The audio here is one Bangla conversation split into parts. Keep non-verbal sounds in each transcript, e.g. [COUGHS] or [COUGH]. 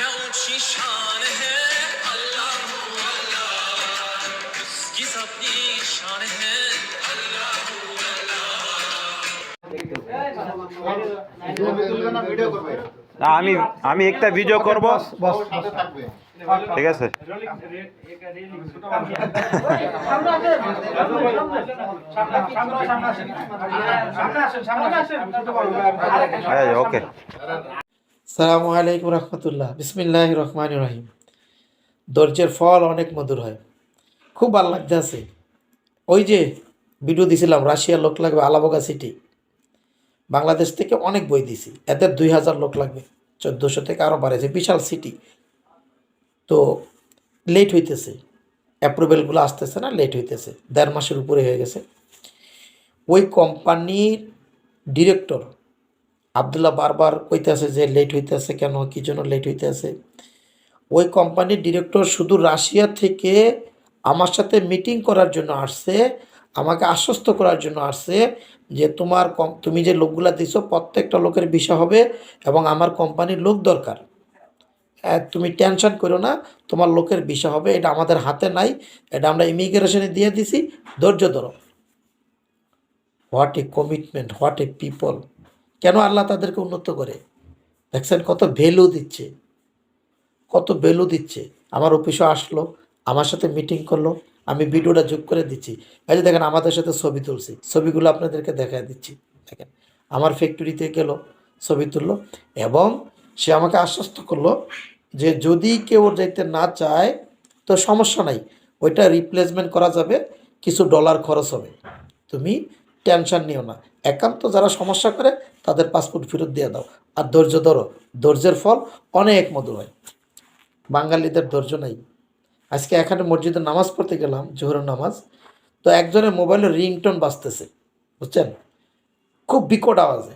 क्या ऊंची शान है अल्लाह अल्लाह उसकी सबकी शान है না আমি আমি একটা ভিডিও করব ঠিক আছে হ্যাঁ ওকে সালামু আলাইকুম রহমতুল্লাহ। বিসমিল্লাহ রহমান রহিম। ধৈর্যের ফল অনেক মধুর হয়। খুব ভালো লাগতে আছে। ওই যে ভিডিও দিছিলাম, রাশিয়ার লোক লাগবে আলাবোগা সিটি বাংলাদেশ থেকে অনেক বই দিছি। এদের দুই হাজার লোক লাগবে। চোদ্দোশো থেকে আরও বাড়েছে। বিশাল সিটি তো লেট হইতেছে। অ্যাপ্রুভেলগুলো আসতেছে না লেট হইতেছে। দেড় মাসের উপরে হয়ে গেছে। ওই কোম্পানির ডিরেক্টর আবদুল্লাহ বারবার কইতেছে যে লেট হইতেছে কেন, কি জন্য লেট হইতেছে? ওই কোম্পানির ডিরেক্টর শুধু রাশিয়া থেকে আমার সাথে মিটিং করার জন্য আসছে, আমাকে আশ্বস্ত করার জন্য আসছে যে তোমার কম তুমি যে লোকগুলা দিছো, প্রত্যেকটা লোকের বিষয় হবে এবং আমার কোম্পানির লোক দরকার। তুমি টেনশন করো না, তোমার লোকের বিষয় হবে, এটা আমাদের হাতে নাই, এটা আমরা ইমিগ্রেশনে দিয়ে দিছি, ধৈর্য ধরো। What a commitment what a people কেন আল্লাহ তাদেরকে উন্নত করে? দেখছেন কত ভ্যালু দিচ্ছে। কত ভ্যালু দিচ্ছে। আমার অফিসে আসলো, আমার সাথে মিটিং করল, আমি ভিডিওটা যোগ করে দিচ্ছি। এই যে দেখেন, আমাদের সাথে ছবি তুলছি। ছবিগুলো আপনাদেরকে দেখায় দিচ্ছি। দেখেন, আমার ফ্যাক্টরিতে গেল, ছবি তুললো এবং সে আমাকে আশ্বস্ত করল যে যদি কেউ যাইতে না চায়, তো সমস্যা নাই। ওইটা রিপ্লেসমেন্ট করা যাবে, কিছু ডলার খরচ হবে। তুমি টেনশন নিও না। একান্ত যারা সমস্যা করে, তাদের পাসপোর্ট ফেরত দিয়ে দাও। আর ধৈর্য ধরো। ধৈর্যের ফল অনেক মধুর হয়। বাঙালিদের ধৈর্য নাই। আজকে এখানে মসজিদে নামাজ পড়তে গেলাম, জোহরের নামাজ। তো একজনের মোবাইলে রিংটোন বাজতেছে, বুঝছেন? খুব বিকট আওয়াজে।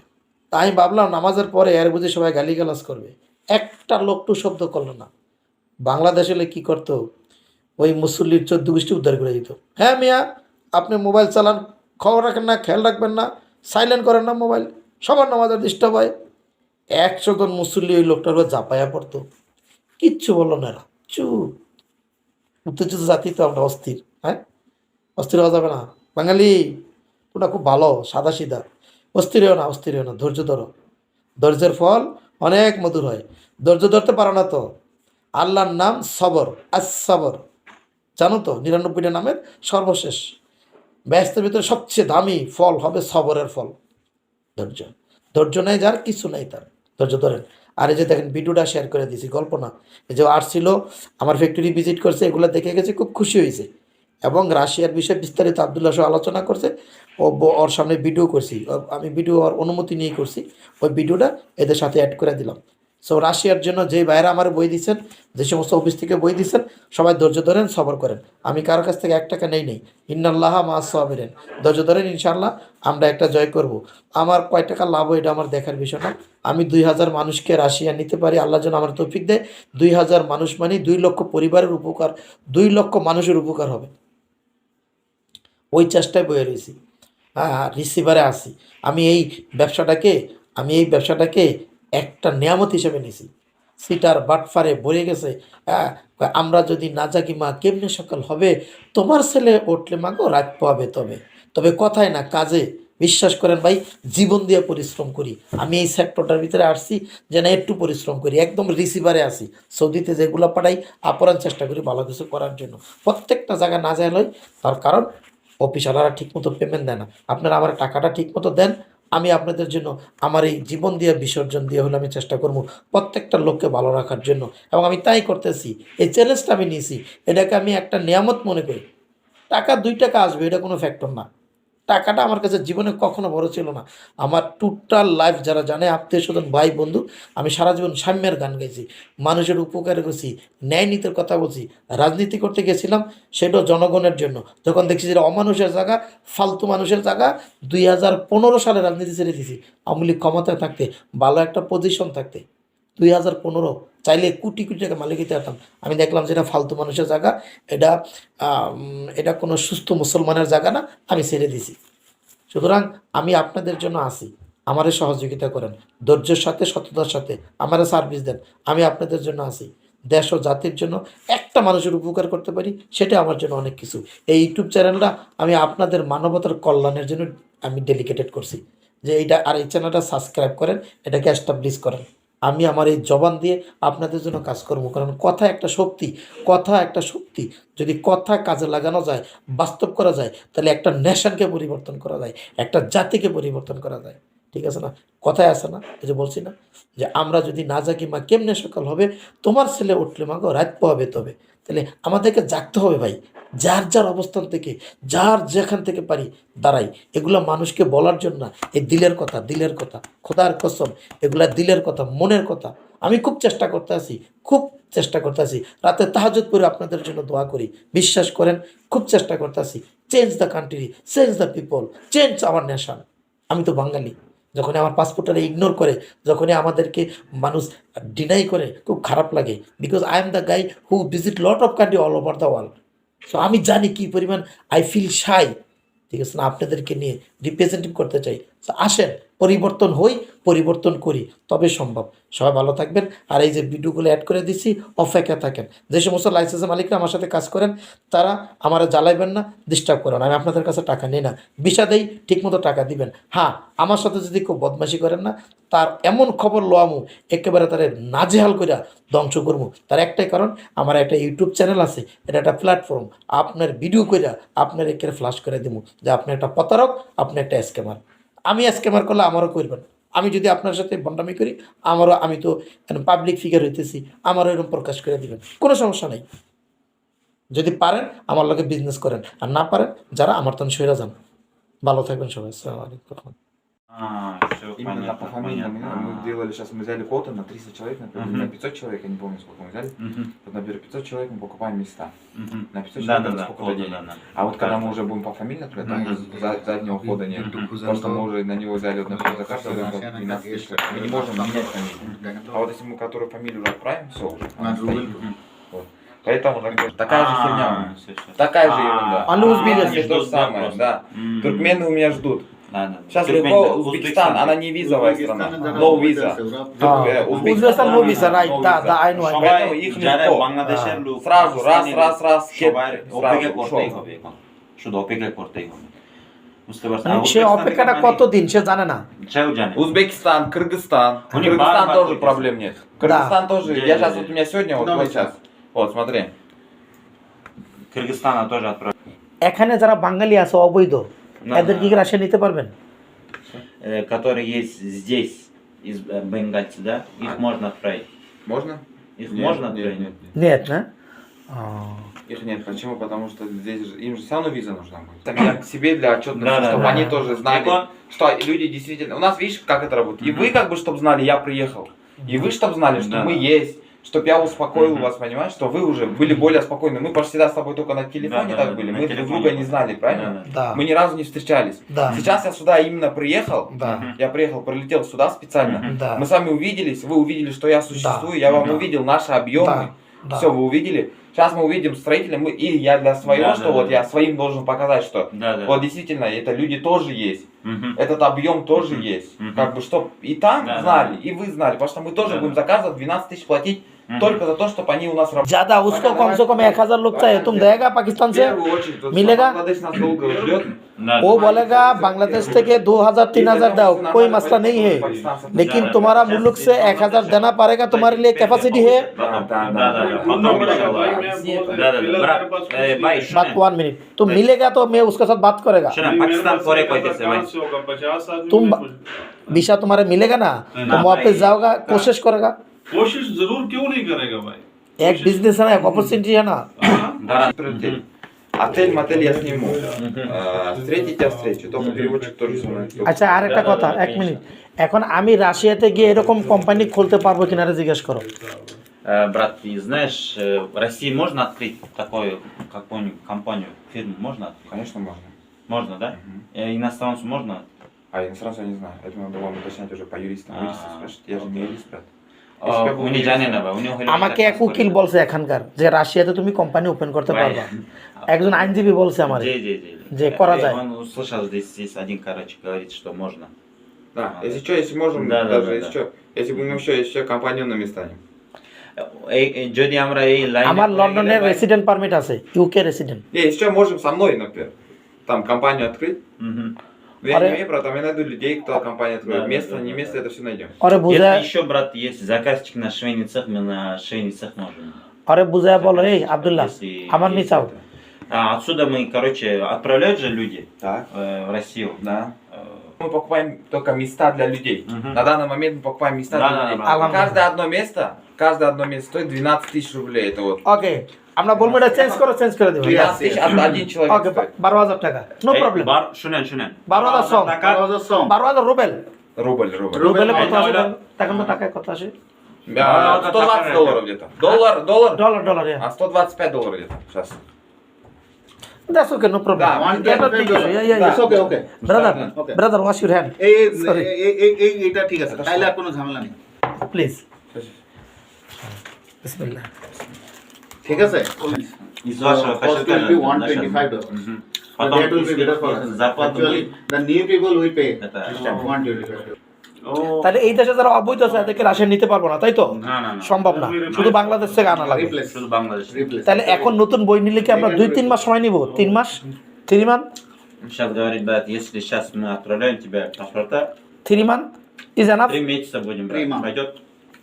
তা আমি ভাবলাম নামাজের পরে এর বুঝে সবাই গালিগালাজ করবে। একটা লোকটু শব্দ করল না। বাংলাদেশ হলে কী করতো? ওই মুসল্লির চোদ্দ গোষ্ঠী উদ্ধার করে দিত। হ্যাঁ মিয়া, আপনি মোবাইল চালান খবর রাখেন না, খেয়াল রাখবেন না সাইলেন্ট করেন না মোবাইল সবার নামাজের ডিস্টার্ব হয়। একশো জন মুসল্লি ওই লোকটার জাপায়া পড়তো। কিচ্ছু বলল না চুপ। উত্তেজিত জাতি তো আমরা, অস্থির হ্যাঁ? অস্থির হওয়া যাবে না। বাঙালি ওটা খুব ভালো সাদা সিধা অস্থির হও না, অস্থির হও না, ধৈর্য ধরো। ধৈর্যের ফল অনেক মধুর হয়। ধৈর্য ধরতে পারো না তো। আল্লাহর নাম সবর আজ সবর জানো তো, নিরানব্বইটা নামের সর্বশেষ। ব্যস্তের ভিতরে সবচেয়ে দামি ফল হবে সবরের ফল। ধৈর্য। ধৈর্য নেই যার, কিছু নেই তার। ধৈর্য ধরেন। আর এই যে দেখেন, ভিডিওটা শেয়ার করে দিয়েছি, গল্প না। এই যে আসছিল আমার ফ্যাক্টরি ভিজিট করছে, এগুলো দেখে গেছে, খুব খুশি হয়েছে। এবং রাশিয়ার বিষয়ে বিস্তারিত আবদুল্লাহ সহ আলোচনা করছে, ও ওর সামনে ভিডিও করছি। আমি ভিডিও ওর অনুমতি নিয়ে করছি, ওই ভিডিওটা এদের সাথে অ্যাড করে দিলাম। সো রাশিয়ার জন্য যে বাইরে আমার বই দিচ্ছেন যে সমস্ত অফিস থেকে বই দিচ্ছেন সবাই ধৈর্য ধরেন, সবর করেন। আমি কারও কাছ থেকে এক টাকা নেই নেই। ইন্নাল্লাহ মা সাবিরেন। ধৈর্য ধরেন ইনশাল্লাহ আমরা একটা জয় করব। আমার কয় টাকা লাভ এটা আমার দেখার বিষয় না। আমি দুই হাজার মানুষকে রাশিয়া নিতে পারি, আল্লাহ যেন আমার তৌফিক দেয়। দুই হাজার মানুষ মানে দুই লক্ষ পরিবারের উপকার, দুই লক্ষ মানুষের উপকার হবে। ওই চেষ্টায় বয়ে রয়েছি। হ্যাঁ রিসিভারে আসি আমি এই ব্যবসাটাকে, আমি এই ব্যবসাটাকে একটা নিয়ামত হিসেবে নিছি সিটার বাটফারে ভরে গেছে আমরা যদি না জাগি মা, কেমনে সকাল হবে? তোমার ছেলে উঠলে মা গো রাত পাবে তবে। তবে কথায় না কাজে। বিশ্বাস করেন ভাই, জীবন দিয়ে পরিশ্রম করি। আমি এই সেক্টরটার ভিতরে আসছি যে না একটু পরিশ্রম করি। একদম রিসিভারে আসি সৌদিতে যেগুলো পাঠাই, আপ্রাণ চেষ্টা করি ভালো কিছু করার জন্য। প্রত্যেকটা জায়গা না যায় তার কারণ অফিসাররা ঠিকমতো পেমেন্ট দেয় না। আপনারা আমার টাকাটা ঠিকমতো দেন আমি আপনাদের জন্য আমার এই জীবন দিয়ে বিসর্জন দিয়ে হলে আমি চেষ্টা করব প্রত্যেকটা লোককে ভালো রাখার জন্য। এবং আমি তাই করতেছি। এই চ্যালেঞ্জটা আমি নিয়েছি। এটাকে আমি একটা নিয়ামত মনে করি। টাকা, দুই টাকা আসবে, এটা কোনো ফ্যাক্টর না। টাকাটা আমার কাছে জীবনে কখনো বড় ছিল না। আমার টোটাল লাইফ যারা জানে, আত্মীয় স্বজন, ভাই, বন্ধু, আমি সারা জীবন সাম্যের গান গাইছি, মানুষের উপকার করেছি, ন্যায় নীতির কথা বলছি, রাজনীতি করতে গেছিলাম, সেটাও জনগণের জন্য। যখন দেখছি যে অমানুষের জায়গা, ফালতু মানুষের জায়গা, দুই হাজার পনেরো সালে রাজনীতি ছেড়ে দিয়েছি। আওয়ামী লীগ ক্ষমতায় থাকতে, ভালো একটা পজিশন থাকতে। দুই হাজার পনেরো চাইলে কোটি কোটি টাকা মালিক হতে পারতাম। আমি দেখলাম যে এটা ফালতু মানুষের জায়গা, এটা এটা কোনো সুস্থ মুসলমানের জায়গা না, আমি ছেড়ে দিছি। সুতরাং আমি আপনাদের জন্য আসি আমারে সহযোগিতা করেন, ধৈর্যের সাথে, সততার সাথে আমারে সার্ভিস দেন, আমি আপনাদের জন্য আছি। দেশ ও জাতির জন্য একটা মানুষের উপকার করতে পারি, সেটা আমার জন্য অনেক কিছু। এই ইউটিউব চ্যানেলটা আমি আপনাদের মানবতার কল্যাণের জন্য আমি ডেডিকেটেড করছি। যে এইটা আর এই চ্যানেলটা সাবস্ক্রাইব করেন, এটাকে এস্টাবলিশ করেন। আমি আমার এই জবান দিয়ে আপনাদের জন্য কাজ করব। কারণ কথা একটা শক্তি, কথা একটা শক্তি। যদি কথা কাজে লাগানো যায়, বাস্তব করা যায়, তাহলে একটা নেশনকে পরিবর্তন করা যায়, একটা জাতিকে পরিবর্তন করা যায়। ঠিক আছে না? কথায় আছে না? এই যে বলছি না? যে আমরা যদি না জাগি, মা কেমনে সকাল হবে? তোমার ছেলে উঠলে, মা গো, রাত পোহাবে তবে। তাহলে আমাদেরকে জাগতে হবে ভাই। যার যার অবস্থান থেকে, যার যেখান থেকে পারি দাঁড়াই। এগুলো মানুষকে বলার জন্য এই দিলের কথা দিলের কথা, খোদার কসম, এগুলা দিলের কথা, মনের কথা। আমি খুব চেষ্টা করতে আছি, খুব চেষ্টা করতে আছি। রাতে তাহাজত করে আপনাদের জন্য দোয়া করি। বিশ্বাস করেন, খুব চেষ্টা করতে আছি। Change the country change the people change our nation আমি তো বাঙালি। যখনই আমার পাসপোর্টটা ইগনোর করে, যখনই আমাদেরকে মানুষ ডিনাই করে, খুব খারাপ লাগে। Because I am the guy who visit lot of country all over the world so আমি জানি কি পরিমাণ আই ফিল সাই ঠিক আছে না? আপনাদেরকে নিয়ে রিপ্রেজেন্টেটিভ করতে চাই। আসেন, পরিবর্তন হই, পরিবর্তন করি। তবে সম্ভব। সবাই ভালো থাকবেন। আর এই যে ভিডিওগুলো অ্যাড করে দিছি অপেক্ষা থাকেন। যে সমস্ত লাইসেন্সের মালিকরা আমার সাথে কাজ করেন, তারা আমার জ্বালাইবেন না ডিস্টার্ব করেন। আমি আপনাদের কাছে টাকা নিই না। বিষা দেই, ঠিকমতো টাকা দিবেন। হ্যাঁ আমার সাথে যদি কেউ বদমাশি করেন না, তার এমন খবর লোয়ামু একেবারে তার নাজেহাল করিয়া ধ্বংস করব তার একটাই কারণ, আমার একটা ইউটিউব চ্যানেল আছে, এটা একটা প্ল্যাটফর্ম আপনার ভিডিও কইরা আপনার একে ফ্লাশ করে দিব যে আপনি একটা প্রতারক, আপনি একটা স্ক্যামার আমি স্ক্যামার করলে আমারও করবেন। আমি যদি আপনার সাথে বন্ডামি করি, আমারও আমি তো পাবলিক ফিগার হইতেছি, আমারও এরকম প্রকাশ করে দিবেন। কোনো সমস্যা নেই। যদি পারেন, আমার লোকে বিজনেস করেন। আর না পারেন, যারা আমার তখন সইরা যান। ভালো থাকবেন সবাই। আসসালামু আলাইকুম। А, все, Именно понятно, по фамилиям. понятно. Мы делали сейчас, мы взяли квоту на 300 человек, например, Мгм. на 500 человек, я не помню, сколько мы взяли. Мгм, Вот, например, 500 человек мы покупаем места. мгм. На 500 Да, человек да, да, сколько коды, денег? да, да. А вот когда мы уже будем по фамилии, например, там за- заднего хода нет. Мгм. Просто мы уже на него взяли, вот, например, 12 тысяч. Мы не можем менять фамилию. А вот если мы которую фамилию уже отправим, все уже. она стоит. Вот. Поэтому такая же А, херня. всё. Такая же А, ерунда. А ну, то же да, самое, да. Туркмены у меня ждут Да, да. Сейчас Туркмен, легко, да, Узбекистан, она не визовая страна. No visa. হ্যাঁ Узбекистан, Uzbekistan no no visa, visa right no the visa. The I know সবাই Поэтому их যারা легко. বাংলাদেশের লোক Сразу, раз, পাকিস্তানি раз, раз, সবার сразу অপেক্ষা ушел. করতেই হবে এখন শুধু অপেক্ষা করতেই হবে বুঝতে পারছেন আর সে উজবেকিস্তান অপেক্ষাটা থেকে কত দিন সে জানে না মানে- সেও জানে Узбекистан, Кыргызстан. У них Кыргызстан бар тоже бар проблем нет. Кыргызстан тоже. Да, Я да, сейчас да. вот у меня сегодня, вот, вот сейчас. Вот, смотри. কিরগিস্তান тоже отправили এখানে যারা বাঙালি আছে অবৈধ না, এদের কি না। রাশিয়া নিতে পারবেন Э, которые есть здесь из э, бенгальцы да их можно отправить Можно? их Нет, можно нет, отправить нет, нет. нет না ও, Их нет. Почему? Потому что здесь же, им же все равно виза нужна будет. Там я к [COUGHS] себе для отчетности, Да, да, чтобы да. они тоже знали, Егор? что люди действительно... У нас, видишь, как это работает? И Мгм. вы как бы, чтобы знали, я приехал. И вы, чтобы знали, что Да, мы да. есть. чтобы я успокоил Мгм. вас, понимаешь, что вы уже были более спокойны. Мы почти всегда с тобой только на телефоне Да, да, так да, были. Мы друг друга не знали, правильно? Да, да. да Мы ни разу не встречались. да Сейчас я сюда именно приехал. да. Я приехал, прилетел сюда специально. Да Мы с вами увиделись, вы увидели, что я существую, я вам Да. увидел наши объемы. да Все, вы увидели. Сейчас мы увидим строителя, мы, и я для своего, Да, что да, вот да. я своим должен показать, что Да, да. вот действительно это люди тоже есть, Мгм. этот объем тоже Мгм. есть. Мгм. Как бы, чтоб и там Да, да, знали, да. и вы знали, потому что мы тоже Да, будем да. заказывать 12 тысяч платить. только за то, чтобы они у нас работали. ज्यादा उसको कम से कम एक हजार लोग चाहिए तुम देगा पाकिस्तान В से первую очередь, вот मिलेगा? Бангладеш нас долго ждет. Да, वो да. बोलेगा बांग्लादेश থেকে दो हजार तीन हजार दो कोई मसला नहीं है लेकिन तुम्हारा मुल्क से एक हजार देना पड़ेगा तुम्हारे लिए कैपेसिटी है Потом, Да, да, да, да, да. да, потом иншаллах. Да, да, да, брат, э, भाई, बात सुने, वन मिनट तो मिलेगा तो मैं उसके साथ बात करेगा सुने, पाकिस्तान परे कहते भाई तुम वीसा तुम्हारे मिलेगा ना ना तुम वापस भाई। जाओगा कोशिश करेगा कोशिश जरूर क्यों नहीं करेगा भाई एक बिजनेस है ना एक अपॉर्चुनिटी है ना Да. Отель. Отель, мотель я сниму. А, Встретить я встречу, только переводчик тоже со мной. আচ্ছা আর একটা কথা এক মিনিট এখন আমি রাশিয়াতে গিয়ে এরকম কোম্পানি খুলতে পারবো কিনা আরে জিজ্ঞেস করো Э, Брат, ты знаешь, э, в России можно открыть такую какую-нибудь компанию, фирму можно открыть? Конечно, можно. Можно, да? Мгм. Э, Иностранцу можно? А иностранцу я не знаю. Это надо вам уточнять уже по юристам. А, Юристы спрашивать. Я же не юрист, брат. А, Если бы я был উনি юристом- জানে না ভাই উনি হলো আমাকে এক উকিল বলছে এখানকার যে রাশিয়াতে তুমি কোম্পানি ওপেন করতে ভাই, পারবা একজন আইনজীবী বলছে আমার জি জি জি যে করা যায়। Он услышал здесь, здесь один, короче, говорит, что можно. Да, если что, если можем, Да, да, даже да, если да. что, если будем еще, еще компаньонами станем. এই এই- যদি আমরা এই লাইনে আমার পড়ে লন্ডনের গেলে ভাই- রেসিডেন্ট পারমিট আছে ইউকে রেসিডেন্ট Не, если что, можем со мной, например, там компанию открыть. Но я Аре... не имею права, там я найду людей, кто компания твоя. Да, место, да, да, не место, это все найдем. Аре Арабуза... Если еще, брат, есть заказчик на швейный цех, мы на швейный цех можем. Аре Бузая эй, Абдулла, Амар Мисав. А, отсюда мы, короче, отправляют же люди так. Э, в Россию. Да. Э, мы покупаем только места для людей. Угу. На данный момент мы покупаем места да, для да, людей. Да, да, Каждое одно место, каждое одно место стоит 12 тысяч рублей. Это вот. Окей. Okay. আমরা বলবো এটা চেঞ্জ করো চেঞ্জ করে দেবো 12 тысяч од- один человек ওকে стоит. বারো হাজার টাকা নো এই, প্রবলেম বার- শুনেন শুনেন বারো হাজার সম টাকা বারো হাজার রুবেল Рубль, рубль. রুবেলে কত এটা আসে হলো- এখন তো টাকায় কত আসে А, это 120 такая долларов это. где-то. Доллар, доллар. Dollar dollar А 125 долларов где-то сейчас. That's okay no problem Да, one এটা ঠিক আছে yeah yeah Да. Okay okay brother Okay. Brother wash your hand এই Sorry. এই- এই এই এইটা ঠিক আছে তাইলে আর কোনো ঝামেলা নেই প্লিজ বিসমিল্লাহ ঠিক আছে из вашего Cost will кошелька. be на- на 125 счет. dollars. Мгм. But Потом that will be better for us. зарплату Actually, будет. the new people will pay Это 125. তাহলে এই দেশে যারা অবৈধ আছে এদেরকে রাশিয়া নিতে পারবো না তাই তো না না না সম্ভব না শুধু বাংলাদেশ থেকে আনা লাগবে Replace. শুধু বাংলাদেশ Replace. তাহলে এখন নতুন বই নিলে কি আমরা দুই তিন মাস সময় নিব তিন মাস three month Сейчас говорит, брат, если сейчас мы отправляем тебя паспорта, three month is enough три месяца будем Три брать. months. Пойдет?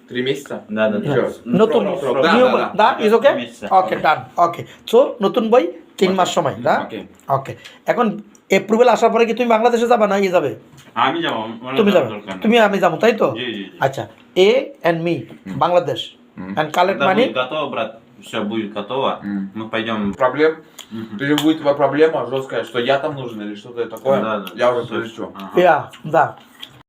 Три месяца? Да, да, да. Чё? Ну, নতুন срок, срок. Да, new да, the да. Is okay Три месяца. Okay done okay so নতুন বই তিন মাস সময় না Okay. ওকে এখন এপ্রুভেল আসার পরে কি তুমি বাংলাদেশে যাবা না ইয়ে যাবে আমি যাবো আমার তুমি যাওয়ার যাবে দরকার নেই। তুমি আমি যাবো তাই তো জি, জি, জি। আচ্ছা a and me Bangladesh and collect Когда money будет готово, брат, все будет готово, Мгм. мы пойдем. Проблем? Или будет у тебя проблема жесткая, что я там нужен или что-то такое? Да, да. Я уже Всё. прилечу. Ага. Yeah the